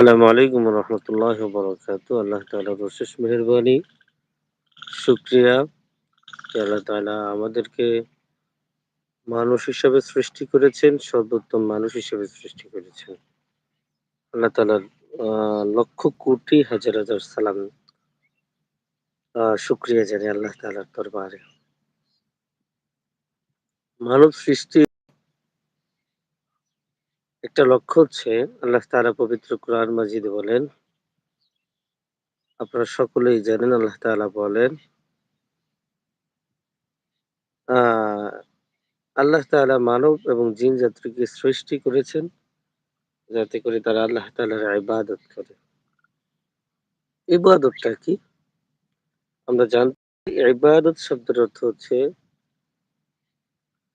আসসালামু আলাইকুম রহমতুল্লাহ বরকাত আল্লাহ তালার অশেষ মেহরবানি, শুক্রিয়া। আল্লাহ তালা আমাদেরকে মানুষ হিসাবে সৃষ্টি করেছেন, সর্বোত্তম মানুষ হিসাবে সৃষ্টি করেছেন। আল্লাহ তালার লক্ষ কোটি হাজার হাজার সালাম শুক্রিয়া জানি আল্লাহ তালার দরবারে। মানব সৃষ্টি একটা লক্ষ্য হচ্ছে, আল্লাহ তালা পবিত্র কোরআন মাজিদ বলেন, আপনারা সকলেই জানেন আল্লাহ তালা বলেন আল্লাহ তালা মানব এবং জিন যাত্রীকে সৃষ্টি করেছেন যাতে করে তারা আল্লাহ তালার ইবাদত করে। ইবাদতটা কি? আমরা জানতে ইবাদত শব্দের অর্থ হচ্ছে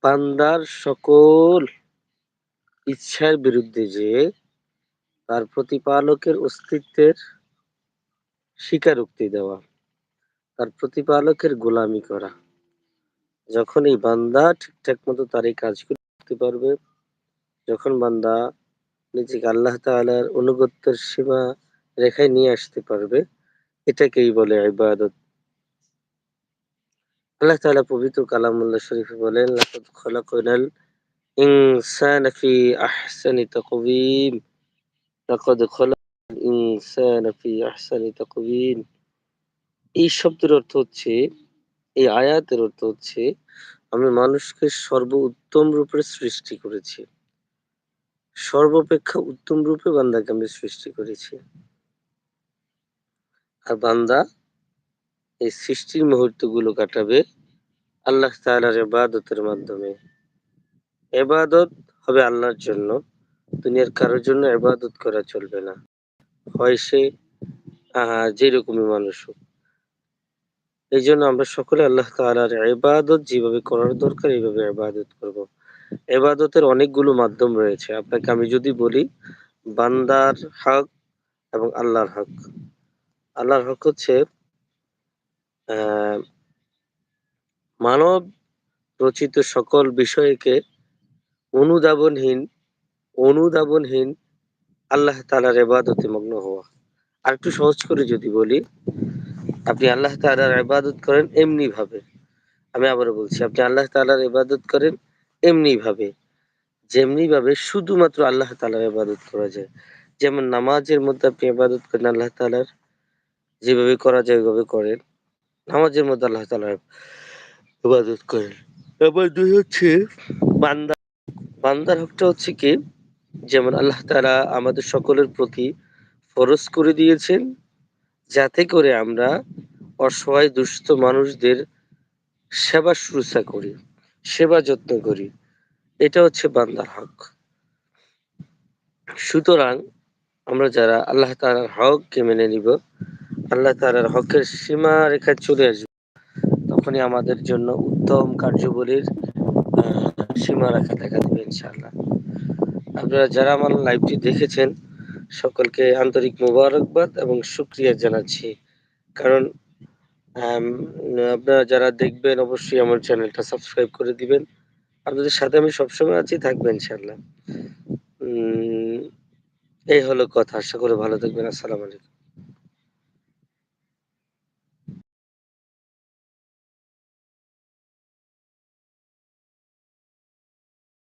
পান্দার সকল ইচ্ছার বিরুদ্ধে যে তার প্রতিপালকের অস্তিত্বের স্বীকারোক্তি দেওয়া, তার প্রতিপালকের গোলামি করা। যখন এই বান্দা ঠিকঠাক মতো তার এই কাজগুলো করতে পারবে, যখন বান্দা নিজেকে আল্লাহ তালার অনুগত্যের সীমা রেখায় নিয়ে আসতে পারবে, এটাকেই বলে ইবাদত। আল্লাহ তাআলা পবিত্র কালামুল্লাহ শরীফে বলেন ইনসানা ফি আহসানি তাকওয়িম লাকাদ খলাকনাল ইনসানা ফি আহসানি তাকওয়িম এই শব্দের অর্থ হচ্ছে, এই আয়াতের অর্থ হচ্ছে, আমি মানুষকে সর্ব উত্তম রূপে সৃষ্টি করেছি। সর্বাপেক্ষা উত্তম রূপে বান্দাকে আমি সৃষ্টি করেছি। আর বান্দা এই সৃষ্টির মুহূর্তগুলো কাটাবে আল্লাহ তাআলার ইবাদতের মাধ্যমে। এবাদত হবে আল্লাহর জন্য। দুনিয়ার কারোর জন্য এবাদত করা চলবে না। হয় সে যেরকমই মানুষ হোক। এই জন্য আমরা সকলে আল্লাহ তালার এবাদত যেভাবে করার দরকার, এইভাবে এবাদত করব। এবাদতের অনেকগুলো মাধ্যম রয়েছে। আপনাকে আমি যদি বলি, বান্দার হক এবং আল্লাহর হক। আল্লাহর হক হচ্ছে মানব রচিত সকল বিষয়কে অনুধাবনহীন অনুধাবনহীন আল্লাহ তালার এবাদতে মগ্ন হওয়া। আর একটু সহজ করে যদি বলি, আপনি আল্লাহ তালার ইবাদত করেন এমনি ভাবে আমি আবারও বলছি, আপনি আল্লাহ তালার ইবাদত করেন এমনি ভাবে যেমনি ভাবে শুধুমাত্র আল্লাহ তালার ইবাদত করা যায়। যেমন নামাজের মধ্যে আপনি ইবাদত করেন আল্লাহ তালার যেভাবে করা যায় ওইভাবে করেন। নামাজের মধ্যে আল্লাহ তালার ইবাদত করেন। এবার দুই হচ্ছে বান্দা বান্দার হকটা হচ্ছে কি? যেমন আল্লাহ তারা আমাদের সকলের প্রতি ফরজ করে দিয়েছেন, যাতে করে আমরা অসহায়, দুস্থ মানুষদের সেবা শুশ্রূষা করি, সেবা যত্ন করি। এটা হচ্ছে বান্দার হক। সুতরাং আমরা যারা আল্লাহ তালার হককে মেনে নিব, আল্লাহ তালার হকের সীমা রেখায় চলে আসব। তখনই আমাদের জন্য উত্তম কার্যবলীর সীমা রেখা দেখা দেবে ইনশাআল্লাহ। আপনারা যারা আমার লাইভটি দেখেছেন, সকলকে আন্তরিক মোবারকবাদ এবং সুক্রিয়া জানাচ্ছি। কারণ আপনারা যারা দেখবেন, অবশ্যই আমার চ্যানেলটা সাবস্ক্রাইব করে দিবেন। আপনাদের সাথে আমি সবসময় আছি, থাকবেন ইনশাল্লাহ এই হলো কথা। আশা করে ভালো থাকবেন। আসসালামু আলাইকুম।